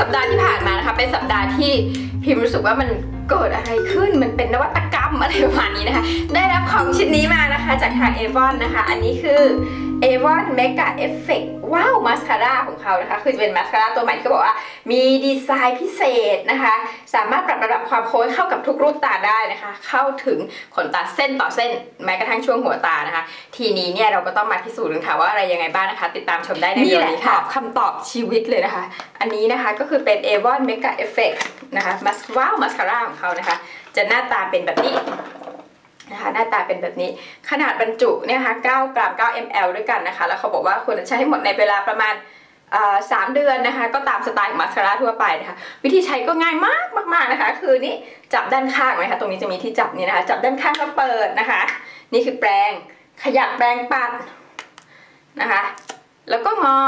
สัปดาห์ที่ผ่านมานะคะเป็นสัปดาห์ที่พิมรู้สึกว่ามันเกิดอะไรขึ้น มันเป็นนวัตกรรมอะไรประมาณนี้นะคะ ได้รับของชิ้นนี้มานะคะจากทางเอวอนนะคะ อันนี้คือ a อ o n Mega Effect ว้าวมาสคาร่าของเขานะคะ คือจะเป็นมาสคาร่าตัวใหม่ที่เขาบอกว่า มีดีไซน์พิเศษนะคะ สามารถปรับระดับความโค้งเข้ากับทุกรูปตาได้นะคะ เข้าถึงขนตาเส้นต่อเส้น แม้กระทั่งช่วงหัวตานะคะ ทีนี้เนี่ยเราก็ต้องมาพิสูจน์กันค่ะว่าอะไรยังไงบ้างนะคะ ติดตามชมได้ในวิดีโอนี้ค่ะคำตอบชีวิตเลยนะคะ อันนี้นะคะก็คือเป็น a อ o n Mega Effect นะคะมาสว้าวมาสคาร่าของเขานะคะ จะหน้าตาเป็นแบบนี้ นะคะหน้าตาเป็นแบบนี้ขนาดบรรจุเนี่ยนะคะ9กรัม 9 ml ด้วยกันนะคะ แล้วเขาบอกว่าควรจะใช้ให้หมดในเวลาประมาณสามเดือนนะคะ ก็ตามสไตล์ของมาสคาร่าทั่วไปนะคะ วิธีใช้ก็ง่ายมากมากๆนะคะ คือนี่จับด้านข้างนะคะตรงนี้จะมีที่จับนี่นะคะ จับด้านข้างแล้วเปิดนะคะ นี่คือแปรงขยับแปรงปัดนะคะ แล้วก็งอ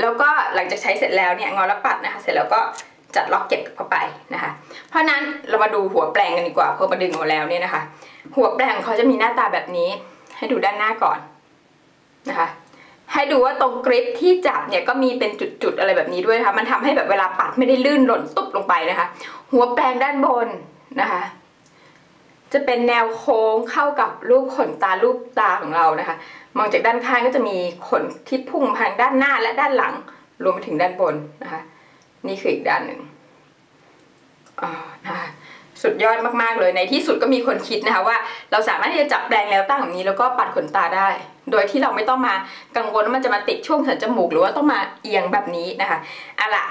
แล้วก็หลังจากใช้เสร็จแล้วเนี่ยงอแล้วปัดนะคะ เสร็จแล้วก็ จัดล็อกเก็บเข้าไปนะคะ เพราะนั้นเรามาดูหัวแปลงกันดีกว่าพอมาดึงออกแล้วเนี่ยนะคะ หัวแปลงเขาจะมีหน้าตาแบบนี้ ให้ดูด้านหน้าก่อนนะคะ ให้ดูว่าตรงกริปที่จับเนี่ยก็มีเป็นจุดๆอะไรแบบนี้ด้วยนะคะมันทำให้แบบเวลาปัดไม่ได้ลื่นหล่นตุ๊บลงไปนะคะ หัวแปลงด้านบนนะคะ จะเป็นแนวโค้งเข้ากับรูปขนตารูปตาของเรานะคะ มองจากด้านข้างก็จะมีขนที่พุ่งทางด้านหน้าและด้านหลังรวมไปถึงด้านบนนะคะ นี่คืออีกด้านหนึ่งอ่านะคะสุดยอดมากๆเลยในที่สุดก็มีคนคิดนะคะว่า เราสามารถที่จะจับแปลงแนวตั้งแบบนี้แล้วก็ปัดขนตาได้ โดยที่เราไม่ต้องมากังวลว่ามันจะมาติดช่วงสันจมูก หรือว่าต้องมาเอียงแบบนี้นะคะเอาล่ะ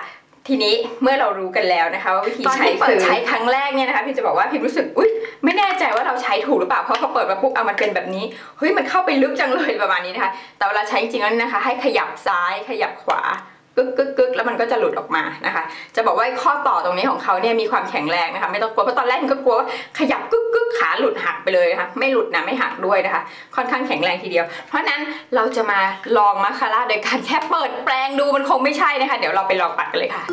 ทีนี้เมื่อเรารู้กันแล้วนะคะว่าวิธีใช้เปิดใช้ครั้งแรกเนี่ยนะคะพี่จะบอกว่าพี่รู้สึกอุ้ยไม่แน่ใจว่าเราใช้ถูกหรือเปล่าเพราะพอเปิดมาปุ๊บเอามันเป็นแบบนี้เฮ้ยมันเข้าไปลึกจังเลยประมาณนี้นะคะแต่เวลาใช้จริงๆแล้วนะคะ ให้ขยับซ้ายขยับขวา กึกกึกกึกแล้วมันก็จะหลุดออกมานะคะ จะบอกว่าข้อต่อตรงนี้ของเขาเนี่ยมีความแข็งแรงนะคะ ไม่ต้องกลัวเพราะตอนแรกมันก็กลัวว่าขยับกึกกึกขาหลุดหักไปเลยนะคะไม่หลุดนะไม่หักด้วยนะคะ ค่อนข้างแข็งแรงทีเดียว เพราะนั้นเราจะมาลองมาคาร่าโดยการแค่เปิดแปลงดูมันคงไม่ใช่นะคะ เดี๋ยวเราไปลองปัดกันเลยค่ะ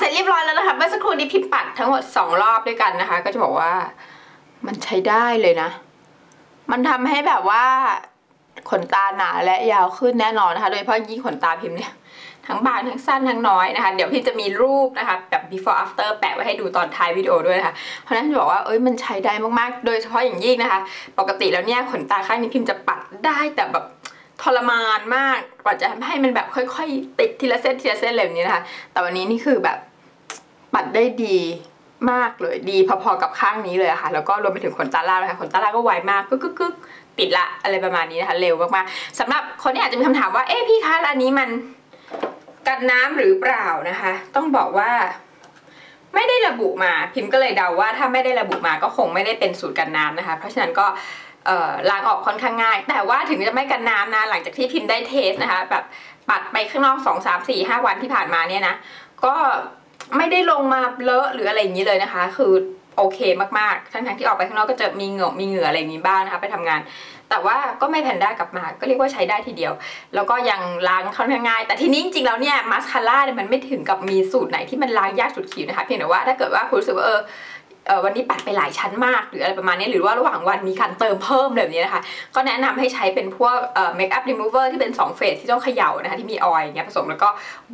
เสร็จเรียบร้อยแล้วนะคะเมื่อสักครู่นี้พิมปัดทั้งหมด 2 รอบด้วยกันนะคะ ก็จะบอกว่ามันใช้ได้เลยนะ มันทำให้แบบว่าขนตาหนาและยาวขึ้นแน่นอนนะคะ โดยเฉพาะยิ่งขนตาพิมพ์เนี่ยทั้งบางทั้งสั้นทั้งน้อยนะคะ เดี๋ยวพี่จะมีรูปนะคะแบบ before after แปะไว้ให้ดูตอนท้ายวิดีโอด้วยนะคะเพราะฉะนั้นจะบอกว่าเอ้ยมันใช้ได้มากๆ โดยเฉพาะอย่างยิ่งนะคะ ปกติแล้วเนี่ยขนตาข้างนี้พิมพ์จะปัดได้แต่แบบทรมานมากกว่าจะให้มันแบบค่อย ๆ ติดทีละเส้นทีละเส้นเลยแบบนี้นะคะ แต่วันนี้นี่คือแบบ ปัดได้ดีมากเลยดีพอๆกับข้างนี้เลยค่ะ แล้วก็รวมไปถึงขนตาล่างนะคะขนตาล่างก็ไวมากกึกกึกกึกติดละอะไรประมาณนี้นะคะเร็วมากๆสำหรับคนที่อาจจะมีคำถามว่าเอ๊ะพี่คะอันนี้มันกันน้ำหรือเปล่านะคะ ต้องบอกว่าไม่ได้ระบุมา พิมพ์ก็เลยเดาว่าถ้าไม่ได้ระบุมาก็คงไม่ได้เป็นสูตรกันน้ำนะคะ เพราะฉะนั้นก็ล้างออกค่อนข้างง่าย แต่ว่าถึงจะไม่กันน้ำนะหลังจากที่พิมพ์ได้เทสนะคะ แบบปัดไปข้างนอกสองสามสี่ห้าวันที่ผ่านมาเนี่ยนะก็ ไม่ได้ลงมาเลอะหรืออะไรอย่างนี้เลยนะคะ คือโอเคมากๆ ทั้งๆที่ออกไปข้างนอกก็จะมีเหงื่อมีเหงื่ออะไรอย่างนี้บ้างนะคะ ไปทำงาน แต่ว่าก็ไม่แพนด้ากลับมา ก็เรียกว่าใช้ได้ทีเดียว แล้วก็ยังล้างค่อนข้างง่าย แต่ทีนี้จริงๆแล้วเนี่ยมาสคาร่าเนี่ยมันไม่ถึงกับมีสูตรไหนที่มันล้างยากสุดขีดนะคะ เพียงแต่ว่าถ้าเกิดว่าคุณรู้สึกว่าเออ วันนี้ปัดไปหลายชั้นมากหรืออะไรประมาณนี้หรือว่าระหว่างวันมีการเติมเพิ่มแบบนี้นะคะ ก็แนะนำให้ใช้เป็นพวกเมคอัพรีมูเวอร์ที่เป็น2เฟสที่ต้องเขย่านะคะที่มีออยล์อย่างเงี้ยผสมแล้วก็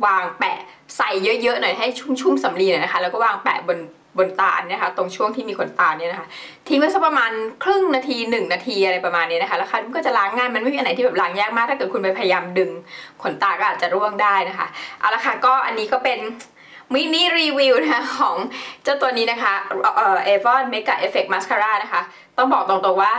วางแปะใส่เยอะๆหน่อยให้ชุ่มๆสำลีหน่อยนะคะแล้วก็วางแปะบนบนตาเนี่ยนะคะตรงช่วงที่มีขนตาเนี่ยนะคะทิ้งไว้สักประมาณครึ่งนาที 1 นาทีอะไรประมาณนี้นะคะแล้วค่ะมันก็จะล้างง่ายมันไม่มีอันไหนที่แบบล้างยากมาก ถ้าเกิดคุณไปพยายามดึงขนตาก็อาจจะร่วงได้นะคะเอาละค่ะก็อันนี้ก็เป็น มินิรีวิวนะคะของเจ้าตัวนี้นะคะเอ่อเอฟอนเมกะเอฟเฟกต์มาสคาร่านะคะ ต้องบอกตรงๆว่า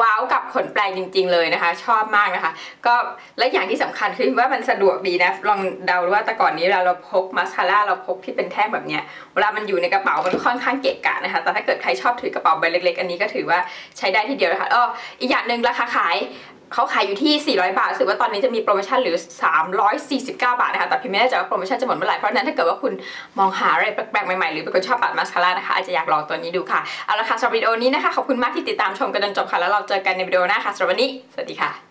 ว้าวกับขนแปลงจริง ๆ เลยนะคะ ชอบมากนะคะ ก็และอย่างที่สำคัญคือว่ามันสะดวกดีนะ ลองเดาดูว่าแต่ก่อนนี้เวลาเราพกมาสคาร่าเราพกที่เป็นแท่งแบบเนี้ยเวลามันอยู่ในกระเป๋ามันค่อนข้างเกะกะนะคะ แต่ถ้าเกิดใครชอบถือกระเป๋าใบเล็ก ๆ อันนี้ก็ถือว่าใช้ได้ทีเดียวนะคะอ้ออีกอย่างหนึ่งราคาขาย เขาขายอยู่ที่ 400 บาทรู้สึกว่าตอนนี้จะมีโปรโมชั่นหรือ 349 บาทนะคะ แต่พิมไม่แน่ใจว่าโปรโมชั่นจะหมดเมื่อไหร่ เพราะฉะนั้นถ้าเกิดว่าคุณมองหาอะไรแปลกๆใหม่ๆ หรือเป็นคนชอบปัดมาสคาร่านะคะ อาจจะอยากลองตัวนี้ดูค่ะ เอาละค่ะสำหรับวิดีโอนี้นะคะ ขอบคุณมากที่ติดตามชมกันจนจบค่ะ แล้วเราเจอกันในวิดีโอหน้าค่ะสำหรับวันนี้ สวัสดีค่ะ